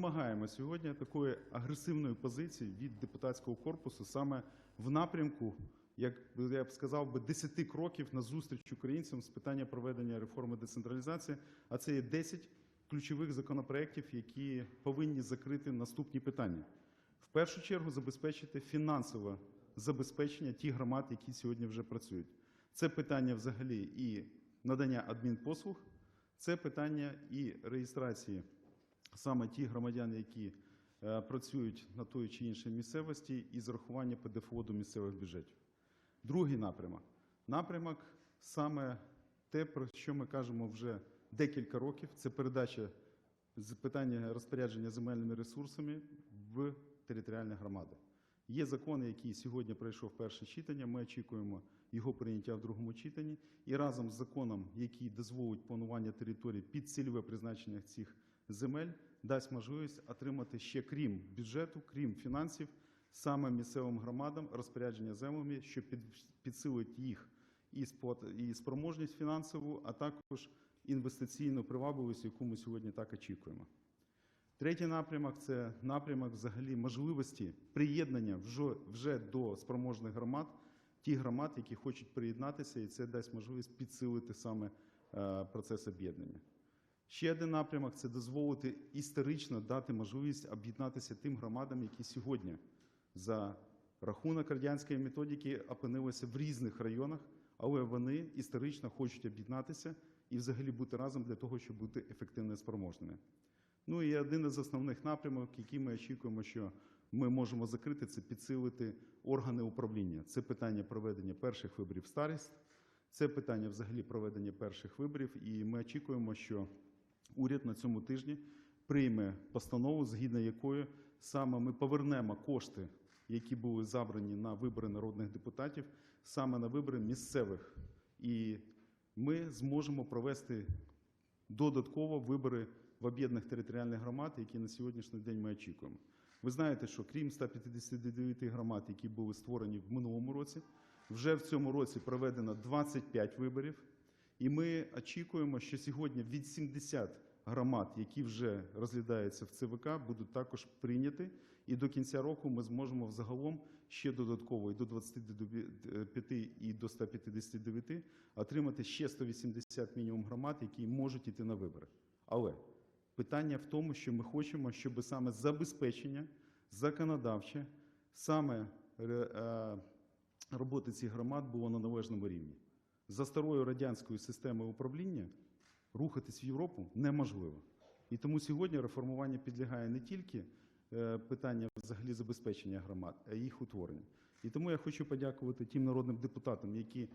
вимагаємо сьогодні такої агресивної позиції від депутатського корпусу саме в напрямку, як я б сказав би, 10 кроків на зустріч українцям з питання проведення реформи децентралізації. А це є 10 ключових законопроєктів, які повинні закрити наступні питання. В першу чергу забезпечити фінансове забезпечення тих громад, які сьогодні вже працюють. Це питання взагалі і надання адмінпослуг, це питання і реєстрації саме ті громадян, які е, працюють на той чи іншій місцевості, і зарахування ПДФО до місцевих бюджетів. Другий напрямок. Напрямок саме те, про що ми кажемо вже декілька років, це передача питання розпорядження земельними ресурсами в територіальні громади. Є закон, який сьогодні пройшов перше читання. Ми очікуємо його прийняття в другому читанні. І разом з законом, який дозволить планування територій під цільове призначення цих земель, дасть можливість отримати ще крім бюджету, крім фінансів, саме місцевим громадам розпорядження землями, що підсилить їх і, спроможність фінансову, а також інвестиційну привабливість, яку ми сьогодні так очікуємо. Третій напрямок це напрямок взагалі можливості приєднання вже, вже до спроможних громад, ті громад, які хочуть приєднатися, і це дасть можливість підсилити саме е, процес об'єднання. Ще один напрямок це дозволити історично дати можливість об'єднатися тим громадам, які сьогодні за рахунок радянської методики опинилися в різних районах, але вони історично хочуть об'єднатися і взагалі бути разом для того, щоб бути ефективно спроможними. Ну і один із основних напрямок, який ми очікуємо, що ми можемо закрити, це підсилити органи управління. Це питання проведення перших виборів старість, це питання взагалі проведення перших виборів. І ми очікуємо, що уряд на цьому тижні прийме постанову, згідно якої саме ми повернемо кошти, які були забрані на вибори народних депутатів, саме на вибори місцевих. І ми зможемо провести додатково вибори в об'єднаних територіальних громад, які на сьогоднішній день ми очікуємо. Ви знаєте, що крім 159 громад, які були створені в минулому році, вже в цьому році проведено 25 виборів. І ми очікуємо, що сьогодні від 70 громад, які вже розглядаються в ЦВК, будуть також прийняті. І до кінця року ми зможемо взагалом ще додатково і до 25 і до 159 отримати ще 180 мінімум громад, які можуть іти на вибори. Але питання в тому, що ми хочемо, щоб саме забезпечення законодавче, саме е, роботи цих громад було на належному рівні. За старою радянською системою управління рухатись в Європу неможливо. І тому сьогодні реформування підлягає не тільки е, питання взагалі забезпечення громад, а й їх утворення. І тому я хочу подякувати тим народним депутатам, які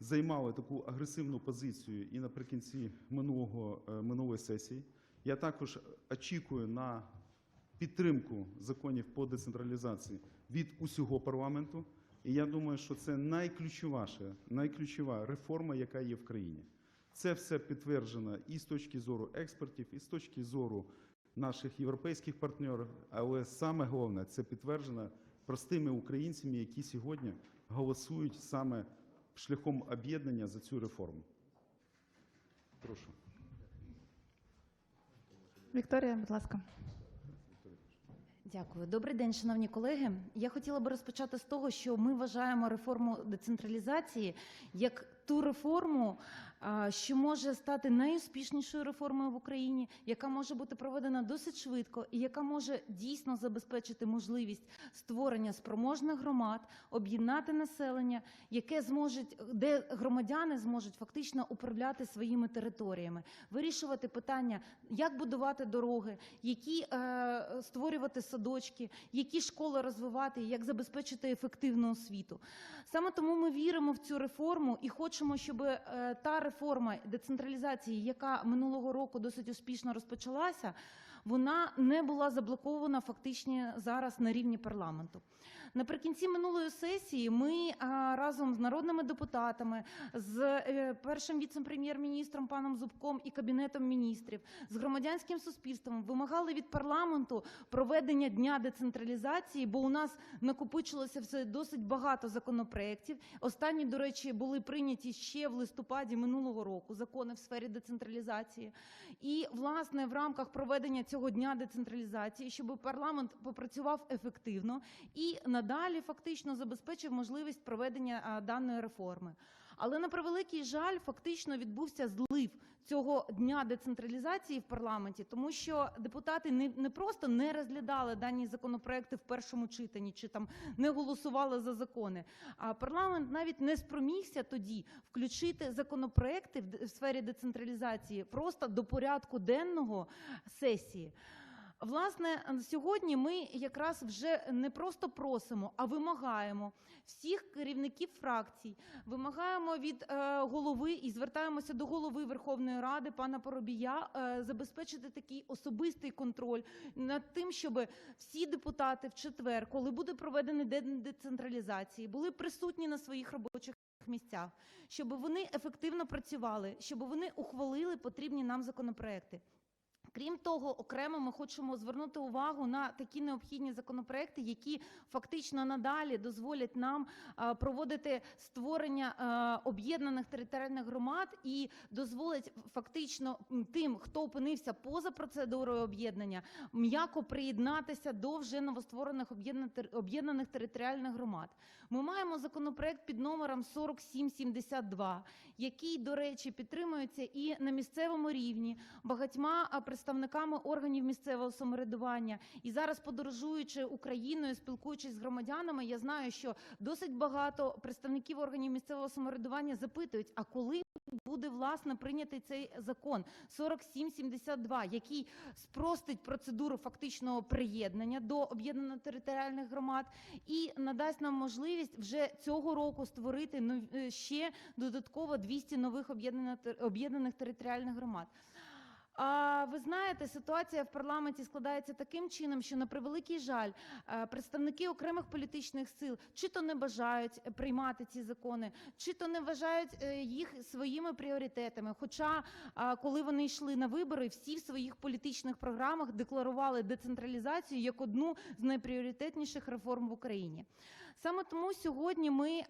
займали таку агресивну позицію і наприкінці минулого, е, минулої сесії. Я також очікую на підтримку законів по децентралізації від усього парламенту. І я думаю, що це найключовіша, найключова реформа, яка є в країні. Це все підтверджено і з точки зору експертів, і з точки зору наших європейських партнерів. Але саме головне це підтверджено простими українцями, які сьогодні голосують саме шляхом об'єднання за цю реформу. Прошу. Вікторія, будь ласка. Дякую. Добрий день, шановні колеги. Я хотіла би розпочати з того, що ми вважаємо реформу децентралізації як ту реформу, що може стати найуспішнішою реформою в Україні, яка може бути проведена досить швидко і яка може дійсно забезпечити можливість створення спроможних громад, об'єднати населення, яке зможуть, де громадяни зможуть фактично управляти своїми територіями, вирішувати питання, як будувати дороги, які е, створювати садочки, які школи розвивати, як забезпечити ефективну освіту. Саме тому ми віримо в цю реформу і хочемо, щоб е, та реформа децентралізації, яка минулого року досить успішно розпочалася, вона не була заблокована фактично зараз на рівні парламенту. Наприкінці минулої сесії ми разом з народними депутатами, з е, першим віце-прем'єр-міністром паном Зубком і кабінетом міністрів, з громадянським суспільством вимагали від парламенту проведення дня децентралізації, бо у нас накопичилося все досить багато законопроєктів. Останні, до речі, були прийняті ще в листопаді минулого року закони в сфері децентралізації. І власне в рамках проведення цього дня децентралізації, щоб парламент попрацював ефективно і надалі фактично забезпечив можливість проведення даної реформи. Але на превеликий жаль, фактично відбувся злив цього дня децентралізації в парламенті, тому що депутати не, не просто не розглядали дані законопроекти в першому читанні чи там не голосували за закони. А парламент навіть не спромігся тоді включити законопроекти в, сфері децентралізації просто до порядку денного сесії. Власне, сьогодні ми якраз вже не просто просимо, а вимагаємо всіх керівників фракцій, вимагаємо від е, голови і звертаємося до голови Верховної Ради пана Поробія е, забезпечити такий особистий контроль над тим, щоб всі депутати в четвер, коли буде проведений день децентралізації, були присутні на своїх робочих місцях, щоб вони ефективно працювали, щоб вони ухвалили потрібні нам законопроекти. Крім того, окремо ми хочемо звернути увагу на такі необхідні законопроекти, які фактично надалі дозволять нам проводити створення об'єднаних територіальних громад і дозволять фактично тим, хто опинився поза процедурою об'єднання, м'яко приєднатися до вже новостворених об'єднаних територіальних громад. Ми маємо законопроект під номером 4772, який, до речі, підтримується і на місцевому рівні багатьма а, представниками органів місцевого самоврядування. І зараз, подорожуючи Україною, спілкуючись з громадянами, я знаю, що досить багато представників органів місцевого самоврядування запитують, а коли буде власне прийнятий цей закон 4772, який спростить процедуру фактичного приєднання до об'єднано-територіальних громад і надасть нам можливість вже цього року створити е, ще додатково 200 нових об'єднано- об'єднаних територіальних громад. А ви знаєте, ситуація в парламенті складається таким чином, що на превеликий жаль, е, представники окремих політичних сил чи то не бажають е, приймати ці закони, чи то не вважають е, їх своїми пріоритетами. Хоча, коли вони йшли на вибори, всі в своїх політичних програмах декларували децентралізацію як одну з найпріоритетніших реформ в Україні. Саме тому сьогодні ми,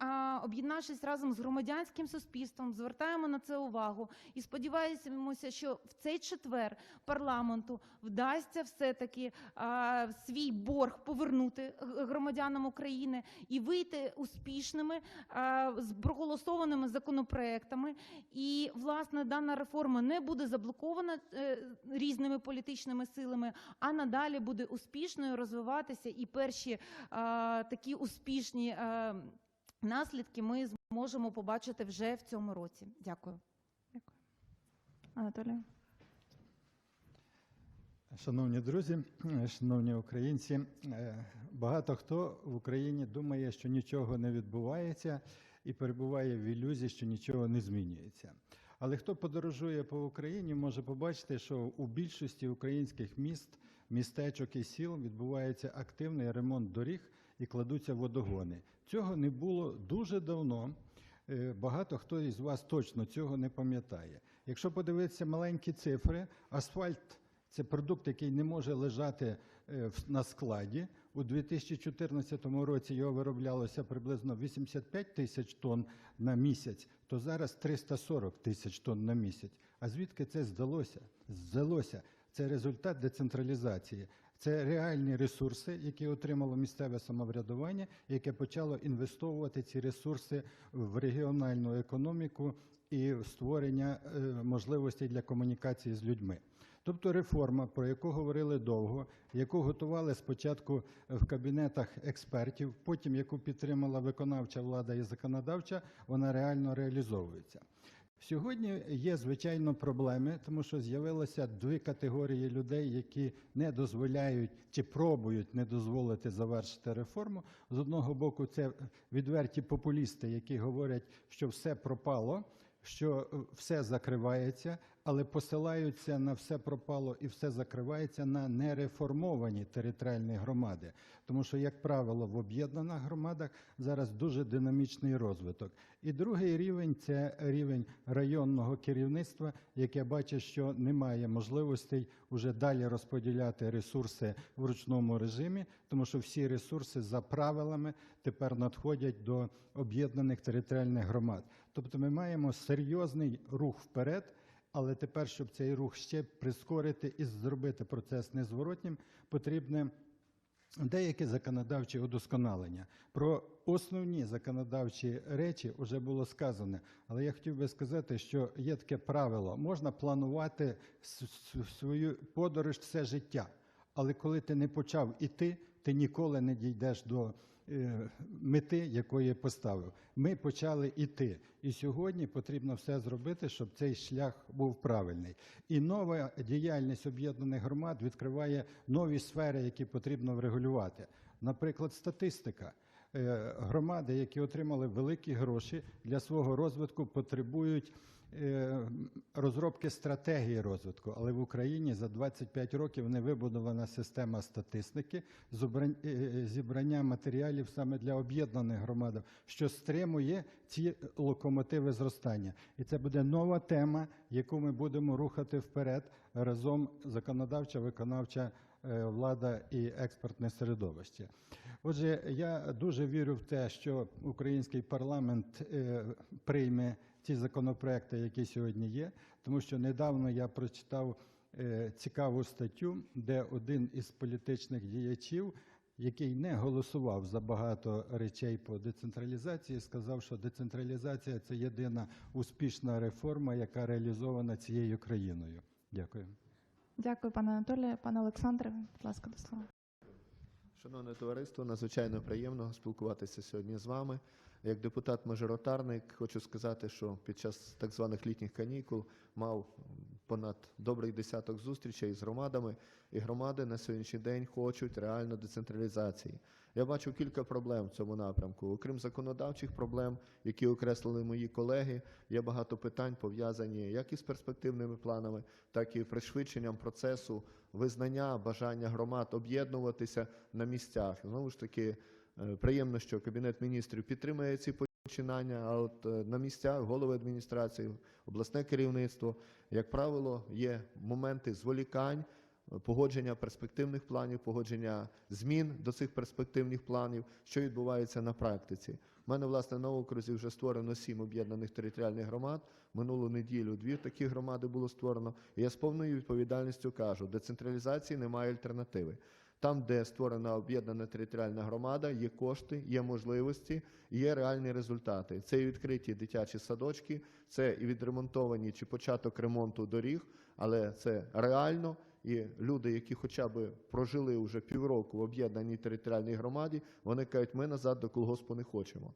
об'єднавшись разом з громадянським суспільством, звертаємо на це увагу і сподіваємося, що в цей четвер парламенту вдасться все-таки свій борг повернути громадянам України і вийти успішними з проголосованими законопроектами. І власне дана реформа не буде заблокована е, зрізними політичними силами, а надалі буде успішною розвиватися. І перші такі успішні а, наслідки ми зможемо побачити вже в цьому році. Дякую. Анатолій. Шановні друзі, шановні українці, е, багато хто в Україні думає, що нічого не відбувається і перебуває в ілюзії, що нічого не змінюється. Але хто подорожує по Україні, може побачити, що у більшості українських міст, містечок і сіл відбувається активний ремонт доріг і кладуться водогони. Цього не було дуже давно. Е, Багато хто із вас точно цього не пам'ятає. Якщо подивитися маленькі цифри, асфальт це продукт, який не може лежати е, на складі. У 2014 році його вироблялося приблизно 85 тисяч тонн на місяць, то зараз 340 тисяч тонн на місяць. А звідки це здалося? Здалося. Це результат децентралізації. Це реальні ресурси, які отримало місцеве самоврядування, яке почало інвестовувати ці ресурси в регіональну економіку і в створення е, можливостей для комунікації з людьми. Тобто реформа, про яку говорили довго, яку готували спочатку в кабінетах експертів, потім яку підтримала виконавча влада і законодавча, вона реально реалізовується. Сьогодні є звичайно проблеми, тому що з'явилося дві категорії людей, які не дозволяють чи пробують не дозволити завершити реформу. З одного боку, це відверті популісти, які говорять, що все пропало, що е, все закривається, але посилаються на все пропало і все закривається на нереформовані територіальні громади. Тому що, як правило, в об'єднаних громадах зараз дуже динамічний розвиток. І другий рівень це рівень районного керівництва, яке бачить, що немає можливостей уже далі розподіляти ресурси в ручному режимі, тому що всі ресурси за правилами тепер надходять до об'єднаних територіальних громад. Тобто ми маємо серйозний рух вперед. Але тепер, щоб цей рух ще прискорити і зробити процес незворотнім, потрібне деякі законодавчі удосконалення. Про основні законодавчі речі вже було сказано. Але я хотів би сказати, що є таке правило: можна планувати свою подорож все життя. Але коли ти не почав іти, ти ніколи не дійдеш до мети, якої поставив. Ми почали іти. І сьогодні потрібно все зробити, щоб цей шлях був правильний. І нова діяльність об'єднаних громад відкриває нові сфери, які потрібно врегулювати. Наприклад, статистика. Е, Громади, які отримали великі гроші для свого розвитку, потребують е, розробки стратегії розвитку. Але в Україні за 25 років не вибудована система статистики обран- е, зібрання матеріалів саме для об'єднаних громад, що стримує ці локомотиви зростання. І це буде нова тема, яку ми будемо рухати вперед разом законодавча, виконавча е, влада і експертне середовище. Отже, я дуже вірю в те, що український парламент е, прийме ті законопроекти, які сьогодні є, тому що недавно я прочитав е, цікаву статтю, де один із політичних діячів, який не голосував за багато речей по децентралізації, сказав, що децентралізація це єдина успішна реформа, яка реалізована цією країною. Дякую. Дякую, пане Анатолію. Пане Олександре, будь ласка, до слова. Шановне товариство, надзвичайно приємно спілкуватися сьогодні з вами. Як депутат-мажоритарник хочу сказати, що під час так званих літніх канікул мав понад добрий десяток зустрічей з громадами, і громади на сьогоднішній день хочуть реально децентралізації. Я бачу кілька проблем в цьому напрямку. Окрім законодавчих проблем, які окреслили мої колеги, є багато питань пов'язані як із перспективними планами, так і пришвидшенням процесу визнання бажання громад об'єднуватися на місцях. Знову ж таки, е, приємно, що Кабінет міністрів підтримує ці починання, а от е, на місцях голови адміністрації, обласне керівництво, як правило, є моменти зволікань, погодження перспективних планів, погодження змін до цих перспективних планів, що відбувається на практиці. У мене, власне, на окрузі вже створено сім об'єднаних територіальних громад. Минулу неділю дві такі громади було створено. І я з повною відповідальністю кажу, децентралізації немає альтернативи. Там, де створена об'єднана територіальна громада, є кошти, є можливості, є реальні результати. Це і відкриті дитячі садочки, це і відремонтовані чи початок ремонту доріг, але це реально. І люди, які хоча б прожили вже півроку в об'єднаній територіальній громаді, вони кажуть, ми назад до колгоспу не хочемо.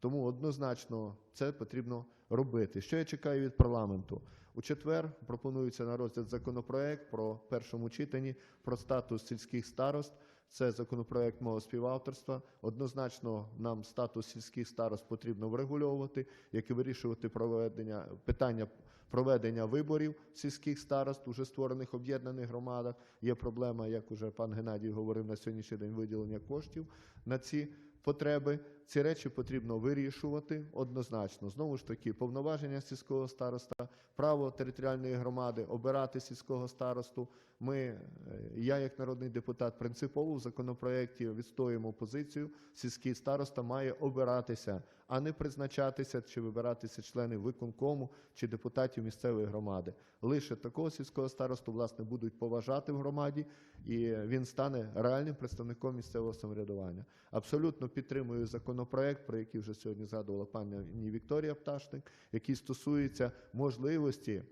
Тому однозначно це потрібно робити. Що я чекаю від парламенту? У четвер пропонується на розгляд законопроект про першому читанні про статус сільських старост. Це законопроект мого співавторства. Однозначно, нам статус сільських старост потрібно врегульовувати, як і вирішувати проведення питання проведення виборів сільських старост уже створених об'єднаних громадах. Є проблема, як уже пан Геннадій говорив на сьогоднішній день виділення коштів на ці потреби. Ці речі потрібно вирішувати однозначно. Знову ж таки, повноваження сільського староста, право територіальної громади обирати сільського старосту. Ми, е, я як народний депутат, принципово в законопроекті відстоюємо позицію. Сільський староста має обиратися, а не призначатися чи вибиратися членів виконкому чи депутатів місцевої громади. Лише такого сільського старосту власне будуть поважати в громаді, і він стане реальним представником місцевого самоврядування. Абсолютно підтримую законопроект, про який вже сьогодні згадувала пані Вікторія Пташник, який стосується можливості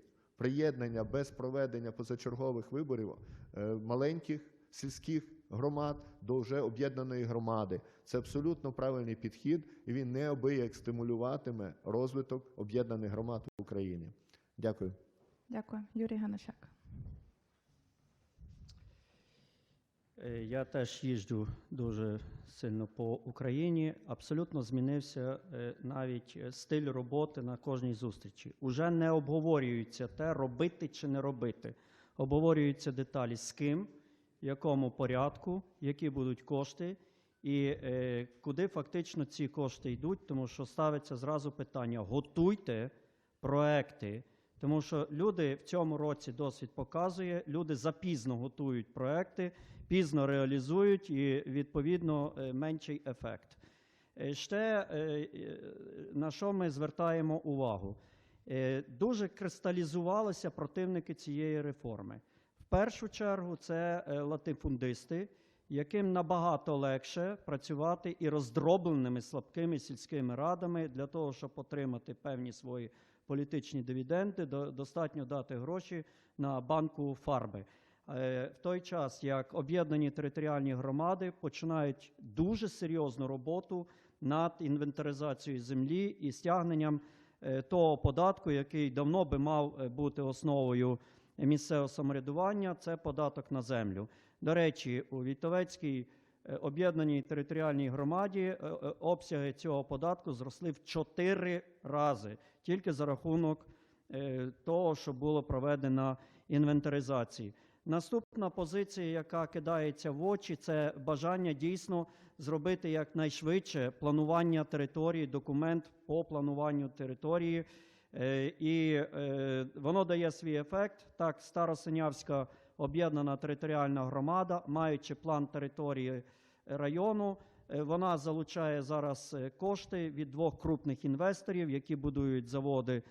приєднання без проведення позачергових виборів е, маленьких сільських громад до вже об'єднаної громади. Це абсолютно правильний підхід, і він неабияк стимулюватиме розвиток об'єднаних громад в Україні. Дякую. Дякую. Юрій Ганушак. Е, Я теж їжджу дуже сильно по Україні. Абсолютно змінився е, навіть е, стиль роботи на кожній зустрічі. Уже не обговорюється те, робити чи не робити. Обговорюються деталі з ким, в якому порядку, які будуть кошти, і е, куди фактично ці кошти йдуть, тому що ставиться зразу питання: готуйте проекти. Тому що люди в цьому році досвід показує, люди запізно готують проекти, пізно реалізують і відповідно е, менший ефект. Е, Ще е, на що ми звертаємо увагу? дуже кристалізувалися противники цієї реформи. В першу чергу це латифундисти, яким набагато легше працювати і роздробленими слабкими сільськими радами для того, щоб отримати певні свої політичні дивіденди, до- достатньо дати гроші на банку фарби. Е, В той час, як об'єднані територіальні громади починають дуже серйозну роботу над інвентаризацією землі і стягненням е, того податку, який давно би мав е, бути основою місцевого самоврядування, це податок на землю. До речі, у Вітовецькій об'єднаній територіальній громаді е, е, обсяги цього податку зросли в чотири рази тільки за рахунок е, того, що було проведено інвентаризації. Наступна позиція, яка кидається в очі, це бажання дійсно зробити якнайшвидше планування території, документ по плануванню території. Е, І е, воно дає свій ефект. Так, Старосинявська об'єднана територіальна громада, маючи план території району, е, вона залучає зараз е, кошти від двох крупних інвесторів, які будують заводи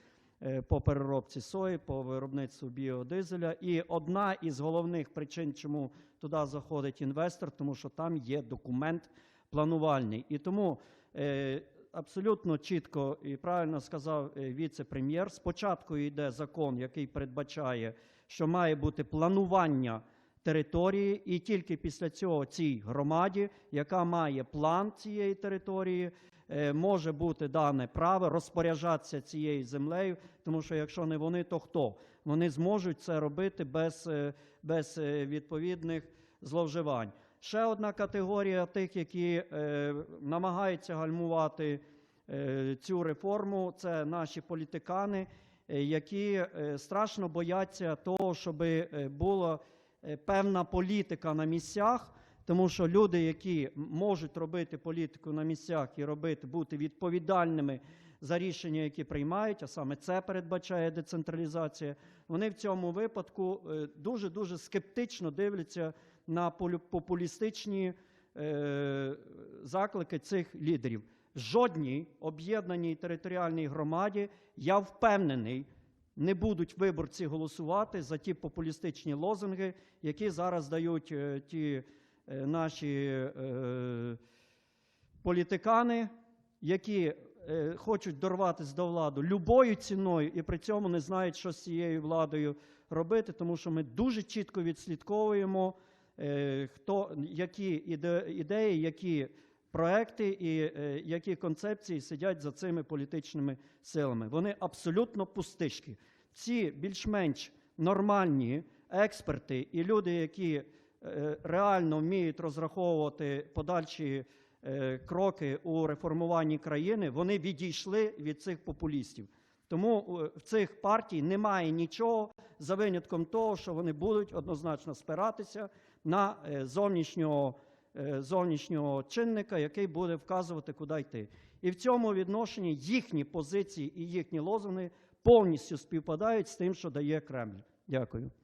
е, по переробці сої, по виробництву біодизеля. І одна із головних причин, чому туди заходить інвестор, тому що там є документ планувальний. І тому е, абсолютно чітко і правильно сказав е, віце-прем'єр. Спочатку йде закон, який передбачає, що має бути планування території, і тільки після цього цій громаді, яка має план цієї території, е, може бути дане право розпоряджатися цією землею, тому що якщо не вони, то хто? Вони зможуть це робити без, е, без е, відповідних зловживань. Ще одна категорія тих, які е, намагаються гальмувати е, цю реформу, це наші політикани, які е, страшно бояться того, щоб була е, певна політика на місцях, тому що люди, які можуть робити політику на місцях і робити, бути відповідальними за рішення, які приймають, а саме це передбачає децентралізація, вони в цьому випадку дуже дуже скептично дивляться на популістичні е, заклики цих лідерів. Жодній об'єднаній територіальній громаді, я впевнений, не будуть виборці голосувати за ті популістичні лозунги, які зараз дають е, ті е, наші е, політикани, які хочуть дорватися до влади любою ціною і при цьому не знають, що з цією владою робити, тому що ми дуже чітко відслідковуємо, хто, які іде, ідеї, які проекти і е, які концепції сидять за цими політичними силами. Вони абсолютно пустишки. Ці більш-менш нормальні експерти і люди, які е, реально вміють розраховувати подальші е, кроки у реформуванні країни, вони відійшли від цих популістів. Тому в цих партій немає нічого за винятком того, що вони будуть однозначно спиратися на зовнішнього, зовнішнього чинника, який буде вказувати, куди йти. І в цьому відношенні їхні позиції і їхні лозунги повністю співпадають з тим, що дає Кремль. Дякую.